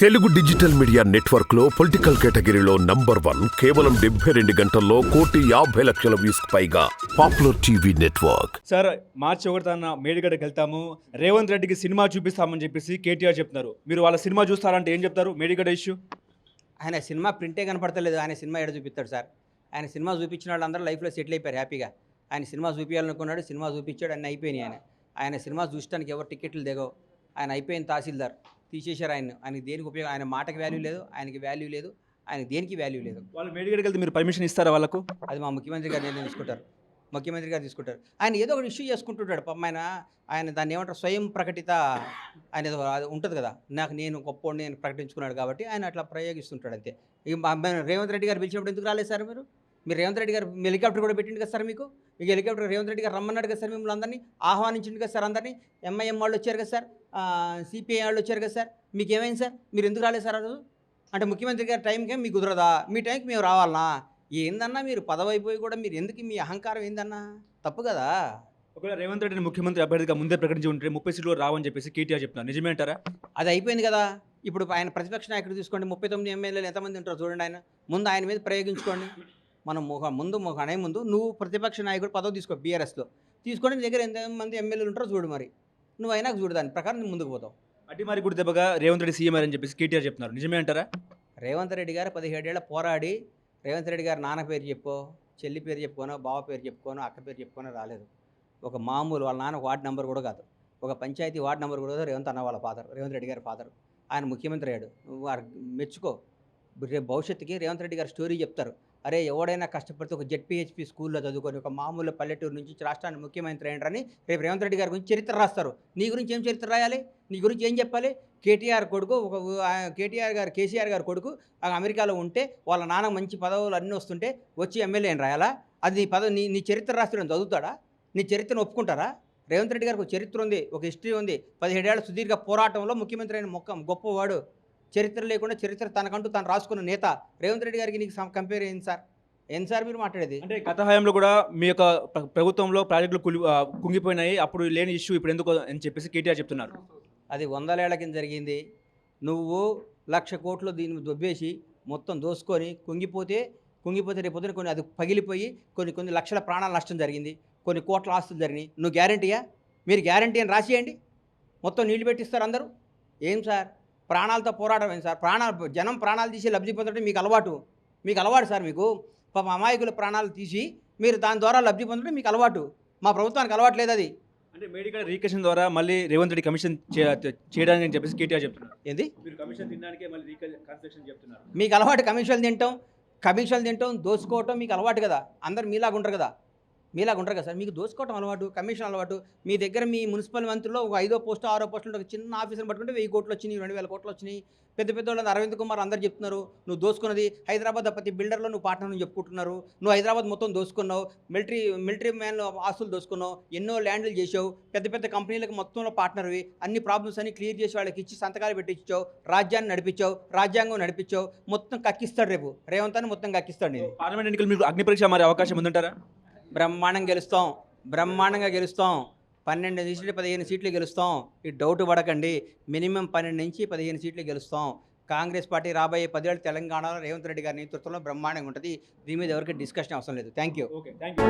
Telugu digital media నెట్వర్క్లో political కేటగిరీలో number one కేవలం డెబ్బై రెండు గంటల్లో కోటి యాభై లక్షల వ్యూస్ పైగా పాపులర్ టీవీ నెట్వర్క్. సార్ మార్చి ఒకటి తాన మేడిగడ్డకి వెళ్తాము. రేవంత్ రెడ్డికి సినిమా చూపిస్తామని చెప్పేసి కేటీఆర్ చెప్తున్నారు. మీరు వాళ్ళ సినిమా చూస్తారంటే ఏం చెప్తారు? మేడిగడ్డ ఇష్యూ ఆయన సినిమా ప్రింటే కనపడతలేదు. ఆయన సినిమా ఎడ చూపిస్తాడు సార్? ఆయన సినిమా చూపించిన వాళ్ళందరూ లైఫ్లో సెటిల్ అయిపోయారు హ్యాపీగా. ఆయన సినిమా చూపించాలనుకున్నాడు సినిమా చూపించాడు అన్నీ అయిపోయినాయి ఆయన. ఆయన సినిమా చూడటానికి ఎవరు టికెట్లు దిగవు. ఆయన అయిపోయిన తహసీల్దార్. తీసేశారు ఆయన. ఆయనకి దేనికి ఉపయోగం? ఆయన మాటకి వాల్యూ లేదు ఆయనకి వాల్యూ లేదు ఆయనకి దేనికి వాల్యూ లేదు. వాళ్ళు మేడిగడ్డకి వెళ్తే మీరు పర్మిషన్ ఇస్తారా వాళ్ళకు? అది మా ముఖ్యమంత్రి గారు నిర్ణయం తీసుకుంటారు. ముఖ్యమంత్రి గారు తీసుకుంటారు. ఆయన ఏదో ఒకటి ఇష్యూ చేసుకుంటుంటాడు. పాపం ఆయన ఆయన దాన్ని ఏమంటారు? స్వయం ప్రకటిత ఆయన అది ఉంటుంది కదా. నాకు నేను గొప్ప నేను ప్రకటించుకున్నాడు కాబట్టి ఆయన అట్లా ప్రయోగిస్తుంటాడు అంతే. రేవంత్ రెడ్డి గారు పిలిచినప్పుడు ఎందుకు రాలేదు సార్ మీరు? మీరు రేవంత్ రెడ్డి గారు హెలికాప్టర్ కూడా పెట్టిండు కదా సార్ మీకు? మీకు హెలికాప్టర్ రేవంత్ రెడ్డి గారు రమ్మన్నాడు కదా సార్ మిమ్మల్ని అందరినీ? ఆహ్వానించిండు కదా సార్ అందరినీ? ఎంఐఎం వాళ్ళు వచ్చారు కదా సార్? సిపిఐ వాళ్ళు వచ్చారు కదా సార్. మీకు ఏమైంది సార్? మీరు ఎందుకు రాలేదు సార్ ఆ రోజు? అంటే ముఖ్యమంత్రి గారి టైంకే మీకు కుదరదా? మీ టైంకి మేము రావాలనా? ఏందన్నా మీరు పదవి అయిపోయి కూడా మీరు ఎందుకు మీ అహంకారం ఏందన్నా? తప్పు కదా. ఒకవేళ రేవంత్ రెడ్డిని ముఖ్యమంత్రి అభ్యర్థిగా ముందే ప్రకటించి ఉంటే ముప్పై సీట్లు రావని చెప్పేసి కేటీఆర్ చెప్తున్నారు. నిజమే అంటారా? అది అయిపోయింది కదా. ఇప్పుడు ఆయన ప్రతిపక్ష నాయకుడు తీసుకోండి. ముప్పై తొమ్మిది ఎమ్మెల్యేలు ఎంతమంది ఉంటారో చూడండి ఆయన. ముందు ఆయన మీద ప్రయోగించుకోండి. మనం ముఖ ముందు ముఖ అనే ముందు నువ్వు ప్రతిపక్ష నాయకుడు పదవి తీసుకో బీఆర్ఎస్లో. తీసుకొని నీ దగ్గర ఎంతమంది ఎమ్మెల్యేలు ఉంటారో చూడు మరి. నువ్వు అయినా చూడు దాని ప్రకారం నువ్వు ముందుకు పోతావు. అట్టి మరి గుడి దెబ్బగా రేవంత్ రెడ్డి సీఎం అని చెప్పేసి కేటీఆర్ చెప్తున్నారు. నిజమే అంటారా? రేవంత్ రెడ్డి గారు పదిహేడేళ్ళ పోరాడి రేవంత్ రెడ్డి గారు నాన్న పేరు చెప్పో చెల్లి పేరు చెప్పుకోనో బావ పేరు చెప్పుకోనో అక్క పేరు చెప్పుకోనో రాలేదు. ఒక మామూలు వాళ్ళ నాన్న వార్డు నెంబర్ కూడా కాదు. ఒక పంచాయతీ వార్డు నెంబర్ కూడా కాదు రేవంత్ అన్న వాళ్ళ ఫాదర్ రేవంత్ రెడ్డి గారి ఫాదర్. ఆయన ముఖ్యమంత్రి అయ్యాడు. మెచ్చుకో. రేపు భవిష్యత్తుకి రేవంత్ రెడ్డి గారి స్టోరీ చెప్తారు. అరే ఎవడైనా కష్టపడితే ఒక జెడ్పీహెచ్పీ స్కూల్లో చదువుకొని ఒక మామూలు పల్లెటూరు నుంచి రాష్ట్రానికి ముఖ్యమంత్రి అయ్యారని రేపు రేవంత్ రెడ్డి గారి గురించి చరిత్ర రాస్తారు. నీ గురించి ఏం చరిత్ర రాయాలి? నీ గురించి ఏం చెప్పాలి? కేటీఆర్ కొడుకు ఒక కేటీఆర్ గారు కేసీఆర్ గారు కొడుకు అమెరికాలో ఉంటే వాళ్ళ నాన్న మంచి పదవులు అన్నీ వస్తుంటే వచ్చి ఎమ్మెల్యే అని రాయాలా? అది నీ పదవి నీ నీ చరిత్ర రాస్తాడని చదువుతాడా? నీ చరిత్రను ఒప్పుకుంటారా? రేవంత్ రెడ్డి గారికి ఒక చరిత్ర ఉంది ఒక హిస్టరీ ఉంది. పదిహేడేళ్ళ సుదీర్ఘ పోరాటంలో ముఖ్యమంత్రి అయిన మొక్క గొప్పవాడు. చరిత్ర లేకుండా చరిత్ర తనకంటూ తాను రాసుకున్న నేత రేవంత్ రెడ్డి గారికి నీకు కంపేర్ ఏంది సార్? ఏంది సార్ మీరు మాట్లాడేది? అంటే గత హయాంలో కూడా మీ యొక్క ప్ర- ప్రభుత్వంలో ప్రాజెక్టులు కులి కుంగిపోయినాయి. అప్పుడు లేని ఇష్యూ ఇప్పుడు ఎందుకు అని చెప్పేసి కేటీఆర్ చెప్తున్నారు. అది వందలేళ్ళ కింద జరిగింది. నువ్వు లక్ష కోట్లు దీన్ని దొబ్బేసి మొత్తం దోసుకొని కుంగిపోతే కుంగిపోతే రేపు కొన్ని అది పగిలిపోయి కొన్ని కొన్ని లక్షల ప్రాణాల నష్టం జరిగింది. కొన్ని కోట్ల ఆస్తులు జరిగినాయి. నువ్వు గ్యారంటీయా మీరు గ్యారంటీ అని రాసియండి. మొత్తం నీళ్ళు పెట్టిస్తారు అందరూ. ఏం సార్? ప్రాణాలతో పోరాటం ఏంటి సార్? ప్రాణాలు జనం ప్రాణాలు తీసి లబ్ధి పొందడం మీకు అలవాటు. మీకు అలవాటు సార్ మీకు. పాప అమాయకుల ప్రాణాలు తీసి మీరు దాని ద్వారా లబ్ధి పొందడం మీకు అలవాటు. మా ప్రభుత్వానికి అలవాటు లేదు అది. అంటే మేడికల్ రీకషన్ ద్వారా మళ్ళీ రేవంత్ రెడ్డి కమిషన్ చేయడానికి అని చెప్పేసి కేటీఆర్ చెప్తున్నారు. ఏంది? మీరు కమిషన్ తినడానికే మళ్ళీ కన్స్ట్రక్షన్ చెప్తున్నారు. మీకు అలవాటు కమిషన్లు తింటాం. కమిషన్లు తింటాం దోసుకోవటం మీకు అలవాటు కదా. అందరు మీలాగా ఉంటారు కదా. మీలాగా ఉంటారు కదా సార్. మీకు దోసుకోవటం అలవాటు కమిషన్ అలవాటు మీ దగ్గర మీ మున్సిపల్ మంత్రిలో ఒక ఐదో పోస్టు ఆరో పోస్టులు ఒక చిన్న ఆఫీసర్ పట్టుకుంటే వెయ్యి కోట్లు వచ్చినాయి రెండు వేల కోట్లు వచ్చినాయి. పెద్ద పెద్ద వాళ్ళు అరవింద్ కుమార్ అందరు చెప్తున్నారు నువ్వు దోసుకున్నది హైదరాబాద్ ప్రతి బిల్డర్లో నువ్వు పార్ట్నర్ అని చెప్పుకుంటున్నారు. నువ్వు హైదరాబాద్ మొత్తం దోసుకున్నావు మిలిటరీ మిలిటరీ మ్యాన్ ఆస్తులు దోసుకున్నావు ఎన్నో ల్యాండ్లు చేసావు పెద్ద పెద్ద కంపెనీలకు మొత్తంలో పార్ట్నర్వి అన్ని ప్రాబ్లమ్స్ అన్ని క్లియర్ చేసి వాళ్ళకి ఇచ్చి సంతకాలు పెట్టించావు రాజ్యాన్ని నడిపించావు రాజ్యాంగం నడిపించావు మొత్తం కక్కిస్తాడు రేపు. రేవంత్ అని మొత్తం కక్కిస్తాడు పార్లమెంట్ ఎన్నికలు మీకు అగ్ని పరీక్ష మారే అవకాశం ఉందంటారా? బ్రహ్మాండం గెలుస్తాం. బ్రహ్మాండంగా గెలుస్తాం. పన్నెండు సీట్లు పదిహేను సీట్లు గెలుస్తాం. ఈ డౌట్ పడకండి. మినిమం పన్నెండు నుంచి పదిహేను సీట్లు గెలుస్తాం. కాంగ్రెస్ పార్టీ రాబోయే పదేళ్ళు తెలంగాణలో రేవంత్ రెడ్డి గారి నేతృత్వంలో బ్రహ్మాండంగా ఉంటుంది. దీని మీద ఎవరికి డిస్కషన్ అవసరం లేదు. Thank you. Okay. Thank you.